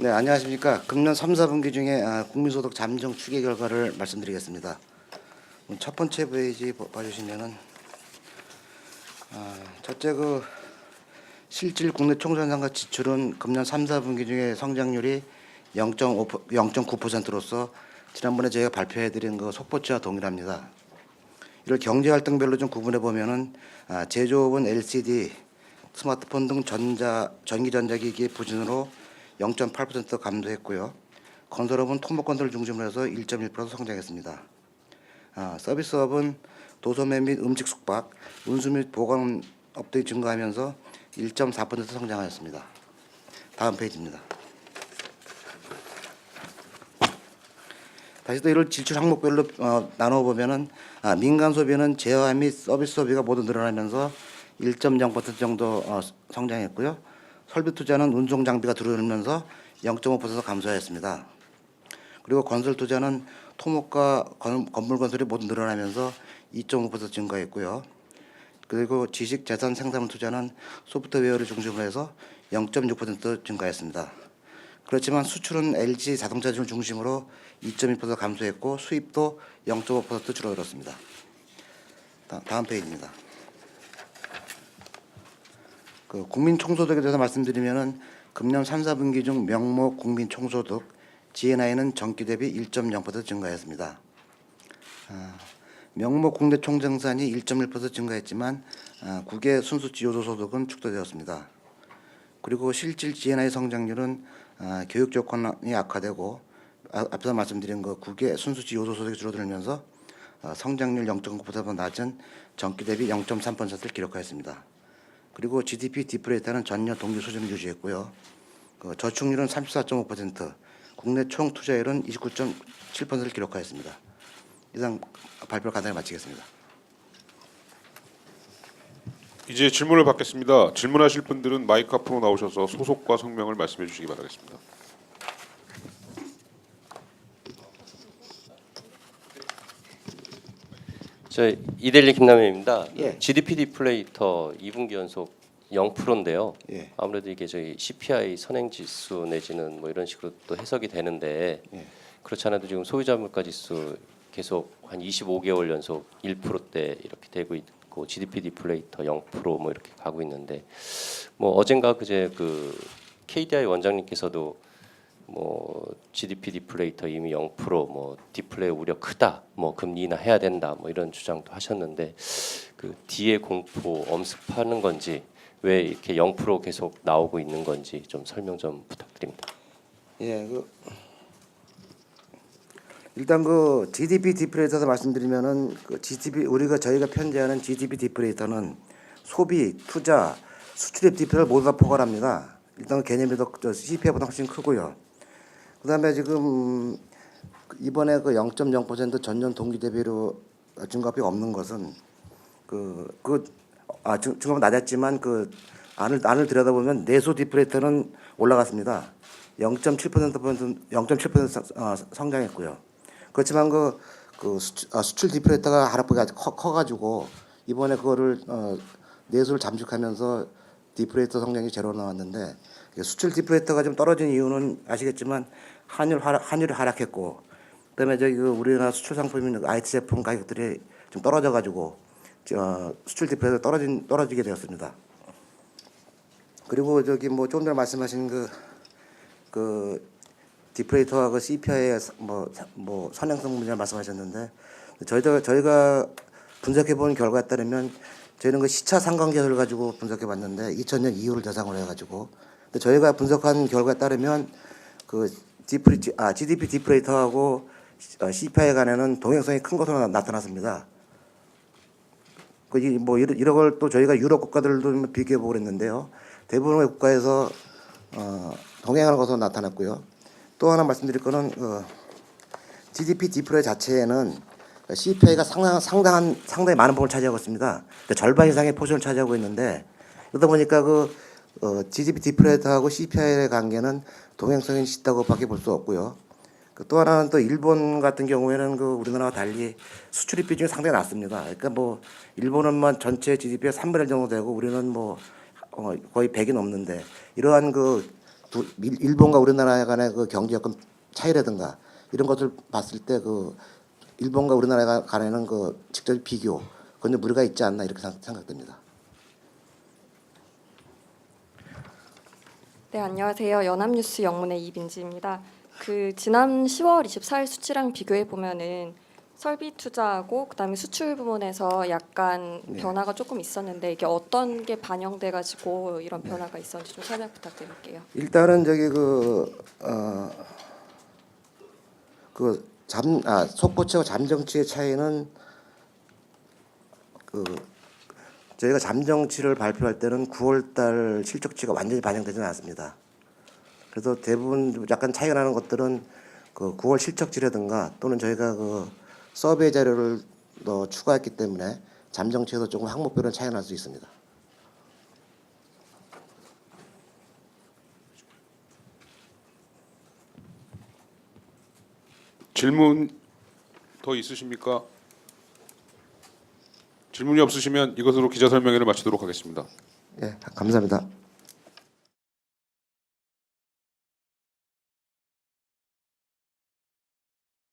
네, 안녕하십니까. 금년 3, 4분기 중에 아, 국민소득 잠정 추계 결과를 말씀드리겠습니다. 음, 첫 번째 페이지 보- 봐주시면은 아, 첫째 그 실질 국내 총생산과 지출은 금년 3, 4분기 중에 성장률이 0.5 0.9%로서 지난번에 저희가 발표해드린 그 속보치와 동일합니다. 이를 경제 활동별로 좀 구분해 보면은 아, 제조업은 LCD, 스마트폰 등 전자 전기 전자기기 부진으로 0.8% 감소했고요. 건설업은 토목건설 중심으로 해서 1.1% 성장했습니다. 아, 서비스업은 도소매 및 음식 숙박, 운수 및 보관업 등이 증가하면서 1.4% 성장하였습니다. 다음 페이지입니다. 다시 또 이를 지출 항목별로 어, 나눠 보면은 아, 민간 소비는 재화 및 서비스 소비가 모두 늘어나면서 1.0% 정도 어, 성장했고요. 설비 투자는 운송 장비가 줄어들면서 0.5% 감소하였습니다. 그리고 건설 투자는 토목과 건, 건물 건설이 모두 늘어나면서 2.5% 증가했고요. 그리고 지식 재산 생산 투자는 소프트웨어를 중심으로 해서 0.6% 증가했습니다. 그렇지만 수출은 LG 자동차를 중심으로 2.2% 감소했고 수입도 0.5% 줄어들었습니다. 다, 다음 페이지입니다. 그 국민 총소득에 대해서 말씀드리면은 금년 3, 4분기 중 명목 국민 총소득 GNI는 전기 대비 1.0% 증가했습니다. 아, 명목 국내 총생산이 1.1% 증가했지만 아, 국외 순수 지효도 소득은 축소되었습니다. 그리고 실질 GNI 성장률은 아, 교육 조건이 악화되고 아, 앞서 말씀드린 그 국외 순수 지효도 소득이 줄어들면서 아, 성장률 0.9%보다 낮은 전기 대비 0.3%를 기록하였습니다. 그리고 GDP 디플레이터는 전년 동기 수준을 유지했고요. 그 저축률은 34.5%, 국내 총 투자율은 29.7%를 기록하였습니다. 이상 발표를 간단히 마치겠습니다. 이제 질문을 받겠습니다. 질문하실 분들은 마이크 앞으로 나오셔서 소속과 성명을 말씀해 주시기 바라겠습니다. 저 이델리 김남현입니다. 예. GDP 디플레이터 2분기 연속 0%인데요. 예. 아무래도 이게 저희 CPI 선행 지수 내지는 뭐 이런 식으로 또 해석이 되는데 예. 그렇지 않아도 지금 소유자 물가 지수 계속 한 25개월 연속 1%대 이렇게 되고 있고 GDP 디플레이터 0%뭐 이렇게 가고 있는데 뭐 어젠가 그제 그 KDI 원장님께서도 뭐 GDP 디플레이터 이미 0%뭐 디플레이 우려 크다 뭐 금리 인하 해야 된다 뭐 이런 주장도 하셨는데 그 뒤에 공포 엄습하는 건지 왜 이렇게 0% 계속 나오고 있는 건지 좀 설명 좀 부탁드립니다. 예, 그 일단 그 GDP 디플레이터에서 말씀드리면은 그 GDP 우리가 저희가 편제하는 GDP 디플레이터는 소비, 투자, 수출입 디플레이터 모두 다 포괄합니다. 일단 개념이 더저 CPI보다 훨씬 크고요. 그다음에 지금 이번에 그 0.0% 전년 동기 대비로 증가폭이 없는 것은 그 그 아 증가폭 낮았지만 그 안을 안을 들여다보면 내수 디플레이터는 올라갔습니다. 0.7% 0.7% 어, 성장했고요. 그렇지만 그, 그 수출, 아, 수출 디플레이터가 하락폭이 아주 커, 커가지고 이번에 그거를 어, 내수를 잠식하면서 디플레이터 성장이 제로 나왔는데 수출 디플레이터가 좀 떨어진 이유는 아시겠지만 환율 하락, 환율이 하락했고 그다음에 저기 그 우리나라 수출 상품인 IT 제품 가격들이 좀 떨어져 가지고 저 수출 디플레이터 떨어진 떨어지게 되었습니다. 그리고 저기 뭐 조금 전에 말씀하신 그, 그 디플레이터와 그 CPI의 뭐, 뭐 선행성 문제를 말씀하셨는데 저희가 저희가 분석해 본 결과에 따르면 저희는 그 시차 상관계를 가지고 분석해 봤는데 2000년 이후를 대상으로 해 가지고 근데 저희가 분석한 결과에 따르면 그 디플리 아 GDP 디플레이터하고 CPI 간에는 동행성이 큰 것으로 나- 나타났습니다. 그뭐 이런 걸 또 저희가 유럽 국가들도 비교해 보고 그랬는데요. 대부분의 국가에서 어, 동행하는 것으로 나타났고요. 또 하나 말씀드릴 거는 어, GDP 디플레 자체에는 CPI가 상당, 상당한 상당히 많은 부분을 차지하고 있습니다. 절반 이상의 포션을 차지하고 있는데 그러다 보니까 그 어, GDP 디플레이트하고 CPI의 관계는 동행성이 있다고밖에 볼 수 없고요. 그또 하나는 또 일본 같은 경우에는 그 우리나라와 달리 수출입 비중이 상당히 낮습니다. 그러니까 뭐 일본은만 전체 GDP의 3분의 1 정도 되고 우리는 뭐 어, 거의 100이 넘는데 이러한 그 두, 일- 일본과 우리나라 간의 그 경제 여건 차이라든가 이런 것을 봤을 때 그 일본과 우리나라 간에는 그 직접 비교 그건 좀 무리가 있지 않나 이렇게 생- 생각됩니다. 네, 안녕하세요. 연합뉴스 영문의 이민지입니다. 그 지난 10월 24일 수치랑 비교해 보면은 설비 투자하고 그다음에 수출 부문에서 약간 네. 변화가 조금 있었는데 이게 어떤 게 반영돼 가지고 이런 변화가 있었는지 좀 설명 부탁드릴게요. 일단은 저기 그, 어, 그그잠아 속보치와 잠정치의 차이는 그 저희가 잠정치를 발표할 때는 9월달 실적치가 완전히 반영되지는 않습니다. 그래서 대부분 약간 차이가 나는 것들은 그 9월 실적치라든가 또는 저희가 그 서베이 자료를 더 추가했기 때문에 잠정치에서 조금 항목별은 차이가 날 수 있습니다. 질문 더 있으십니까? 질문이 없으시면 이것으로 기자 설명회를 마치도록 하겠습니다. 예, 감사합니다.